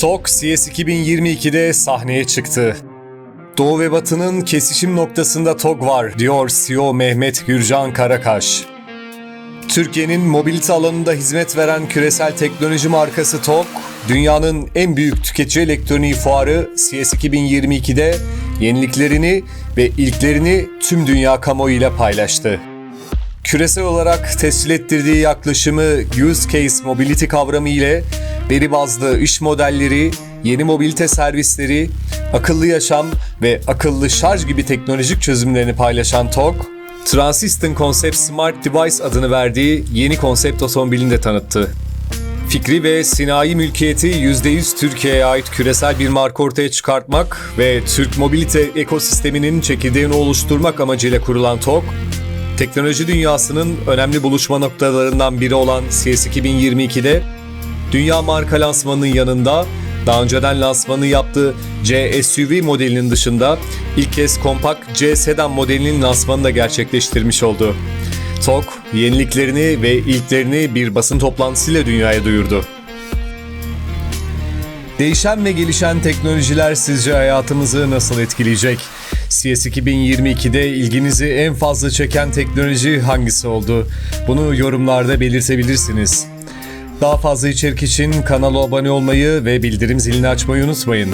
TOK CS 2022'de sahneye çıktı. Doğu ve Batı'nın kesişim noktasında TOG var, diyor CEO Mehmet Gürcan Karakaş. Türkiye'nin mobilite alanında hizmet veren küresel teknoloji markası TOG, dünyanın en büyük tüketici elektroniği fuarı CS 2022'de yeniliklerini ve ilklerini tüm dünya kamuoyuyla paylaştı. Küresel olarak tescil ettirdiği yaklaşımı Use Case Mobility kavramı ile veri bazlı iş modelleri, yeni mobilite servisleri, akıllı yaşam ve akıllı şarj gibi teknolojik çözümlerini paylaşan TOG, Transistor Concept Smart Device adını verdiği yeni konsept otomobilini de tanıttı. Fikri ve sinayi mülkiyeti %100 Türkiye'ye ait küresel bir marka ortaya çıkartmak ve Türk mobilite ekosisteminin çekirdeğini oluşturmak amacıyla kurulan TOG, teknoloji dünyasının önemli buluşma noktalarından biri olan CS 2022'de dünya marka lansmanının yanında daha önceden lansmanı yaptığı C SUV modelinin dışında ilk kez kompakt C sedan modelinin lansmanını da gerçekleştirmiş oldu. TOG yeniliklerini ve ilklerini bir basın toplantısıyla dünyaya duyurdu. Değişen ve gelişen teknolojiler sizce hayatımızı nasıl etkileyecek? CS 2022'de ilginizi en fazla çeken teknoloji hangisi oldu? Bunu yorumlarda belirtebilirsiniz. Daha fazla içerik için kanala abone olmayı ve bildirim zilini açmayı unutmayın.